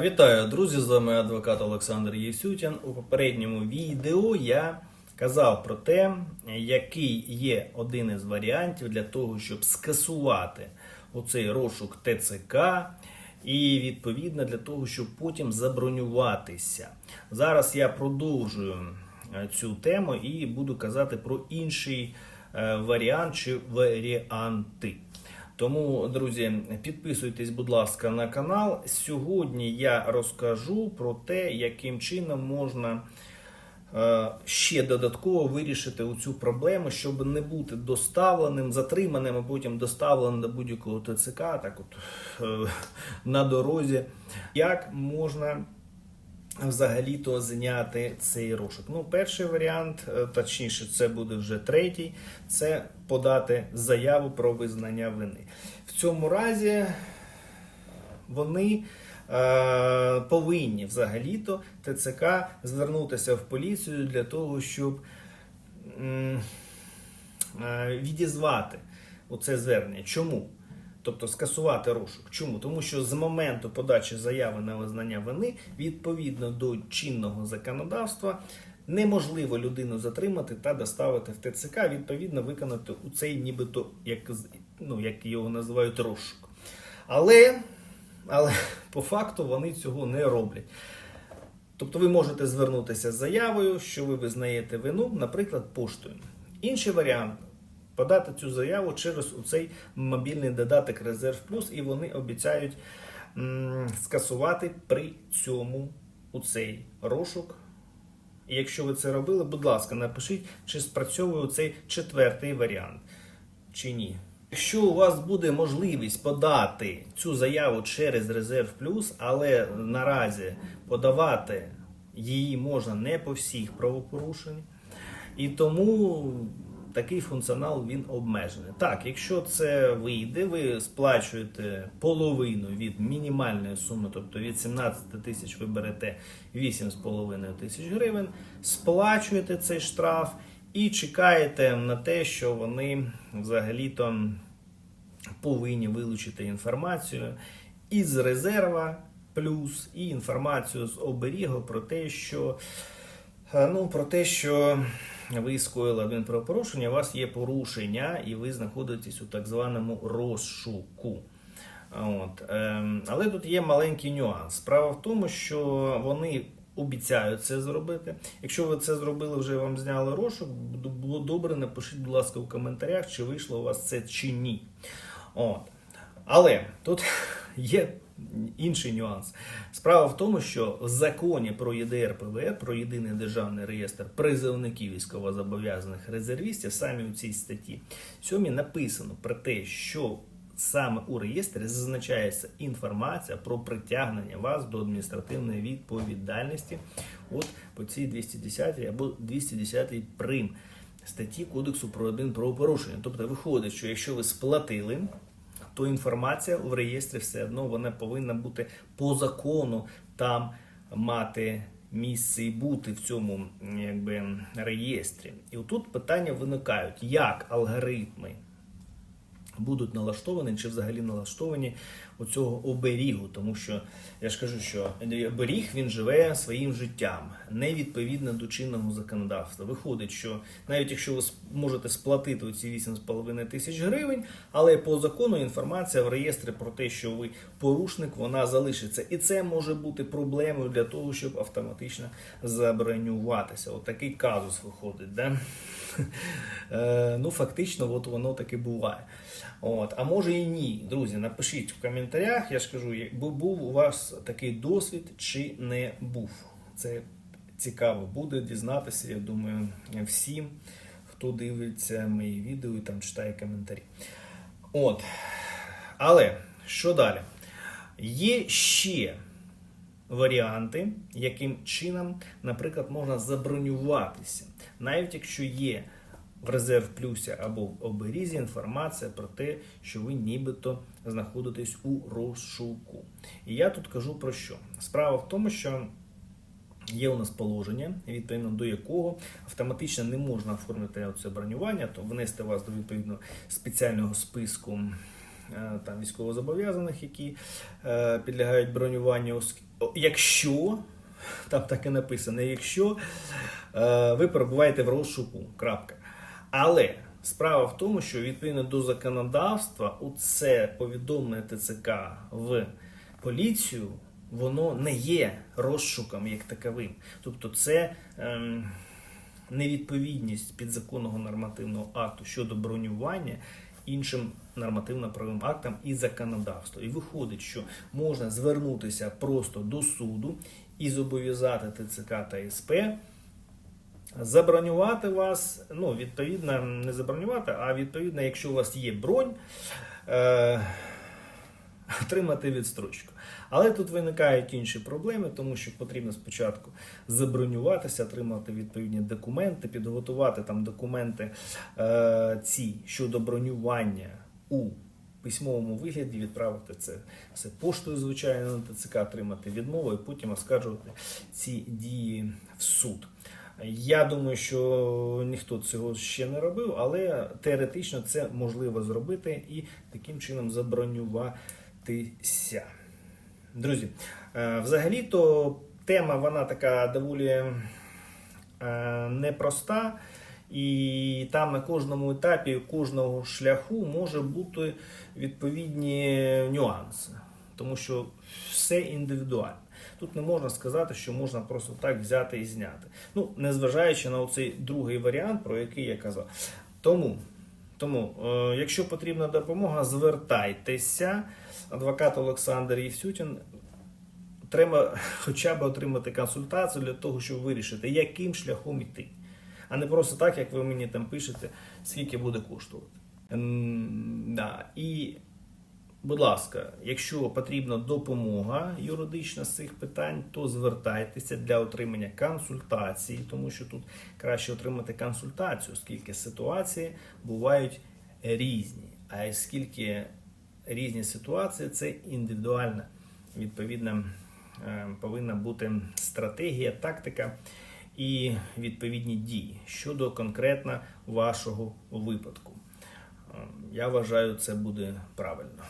Вітаю, друзі! З вами адвокат Олександр Єсютін. У попередньому відео я казав про те, який є один із варіантів для того, щоб скасувати оцей розшук ТЦК, і відповідно для того, щоб потім забронюватися. Зараз я продовжую е, цю тему і буду казати про інший е, варіант чи варіанти. Тому, друзі, підписуйтесь, будь ласка, на канал. Сьогодні я розкажу про те, яким чином можна е, ще додатково вирішити цю проблему, щоб не бути доставленим, затриманим, а потім доставленим до будь-якого ТЦК, так от е, на дорозі. Як можна взагалі-то зняти цей розшук. Ну, перший варіант, е, точніше, це буде вже третій, це подати заяву про визнання вини. В цьому разі вони е, повинні взагалі-то ТЦК звернутися в поліцію для того, щоб е, відізвати оце звернення. Чому? Тобто скасувати розшук. Чому? Тому що з моменту подачі заяви на визнання вини відповідно до чинного законодавства неможливо людину затримати та доставити в ТЦК, відповідно виконати у цей нібито, як, ну, як його називають, розшук. Але, але по факту вони цього не роблять. Тобто ви можете звернутися з заявою, що ви визнаєте вину, наприклад, поштою. Інший варіант подати цю заяву через цей мобільний додаток Резерв Плюс, і вони обіцяють скасувати при цьому у цей розшук. І якщо ви це робили, будь ласка, напишіть, чи спрацьовує цей четвертий варіант, чи ні. Якщо у вас буде можливість подати цю заяву через Резерв Плюс, але наразі подавати її можна не по всіх правопорушеннях, і тому такий функціонал він обмежений. Так, якщо це вийде, ви сплачуєте половину від мінімальної суми, тобто від 17 тисяч ви берете 8,5 тисяч гривень, сплачуєте цей штраф і чекаєте на те, що вони взагалі-то повинні вилучити інформацію із резерва плюс і інформацію з оберігу про те, що ну, про те, що ви скоїли адмінправопорушення, у вас є порушення, і ви знаходитесь у так званому розшуку. От. ем, Але тут є маленький нюанс. Справа в тому, що вони обіцяють це зробити. Якщо ви це зробили, вже вам зняли розшук, було добре, напишіть, будь ласка, в коментарях, чи вийшло у вас це чи ні. От. Але тут є інший нюанс. Справа в тому, що в законі про ЄДР ПВР, про єдиний державний реєстр призовників військовозобов'язаних резервістів, самі у цій статті 7 написано про те, що саме у реєстрі зазначається інформація про притягнення вас до адміністративної відповідальності от по цій 210 або 210 прим статті Кодексу про адмінправопорушення. Тобто виходить, що якщо ви сплатили, то інформація в реєстрі все одно вона повинна бути по закону там мати місце і бути в цьому якби, реєстрі. І отут питання виникають, як алгоритми будуть налаштовані чи взагалі налаштовані у цього оберігу, тому що я ж кажу, що оберіг він живе своїм життям, не відповідно до чинного законодавства. Виходить, що навіть якщо ви можете сплатити оці 8,5 тисяч гривень, але по закону інформація в реєстрі про те, що ви порушник, вона залишиться, і це може бути проблемою для того, щоб автоматично забронюватися. От такий казус виходить, да? Е, ну фактично, от воно таки буває. От, а може і ні. Друзі, напишіть в коментарях, я ж кажу, як- бу- був у вас такий досвід чи не був. Це цікаво буде дізнатися, я думаю, всім, хто дивиться мої відео і там читає коментарі. От. Але що далі? Є ще варіанти, яким чином, наприклад, можна забронюватися, навіть якщо є в резерв плюсі або в оберізі інформація про те, що ви нібито знаходитесь у розшуку. І я тут кажу про що? Справа в тому, що Є у нас положення, відповідно до якого автоматично не можна оформити це бронювання, то внести вас до відповідно спеціального списку е, там військовозобов'язаних, які е, підлягають бронюванню, якщо там так і написано, якщо е, ви перебуваєте в розшуку. Крапка. Але справа в тому, що відповідно до законодавства, у це повідомлення ТЦК в поліцію, воно не є розшуком як таковим. Тобто, це. Ем, невідповідність підзаконного нормативного акту щодо бронювання іншим нормативно-правовим актам і законодавству. І виходить, що можна звернутися просто до суду і зобов'язати ТЦК та СП забронювати вас, ну, відповідно, не забронювати, а відповідно, якщо у вас є бронь, е, отримати відстрочку. Але тут виникають інші проблеми, тому що потрібно спочатку забронюватися, отримати відповідні документи, підготувати там документи е, ці щодо бронювання у письмовому вигляді, відправити це все поштою, звичайно, на ТЦК, отримати відмову і потім оскаржувати ці дії в суд. Я думаю, що ніхто цього ще не робив, але теоретично це можливо зробити і таким чином забронюватися. Друзі, е, взагалі-то тема вона така доволі е, непроста, і там на кожному етапі кожного шляху може бути відповідні нюанси, тому що все індивідуально. Тут не можна сказати, що можна просто так взяти і зняти. Ну, незважаючи на цей другий варіант, про який я казав. Тому, тому е, якщо потрібна допомога, звертайтеся. Адвокат Олександр Євсютін треба хоча б отримати консультацію для того, щоб вирішити, яким шляхом йти. А не просто так, як ви мені там пишете, скільки буде коштувати. М, Да. І, будь ласка, якщо потрібна допомога юридична з цих питань, то звертайтеся для отримання консультації, тому що тут краще отримати консультацію, оскільки ситуації бувають різні. А оскільки різні ситуації, це індивідуальна, відповідно, е, повинна бути стратегія, тактика і відповідні дії щодо конкретно вашого випадку. Е, Я вважаю, це буде правильно.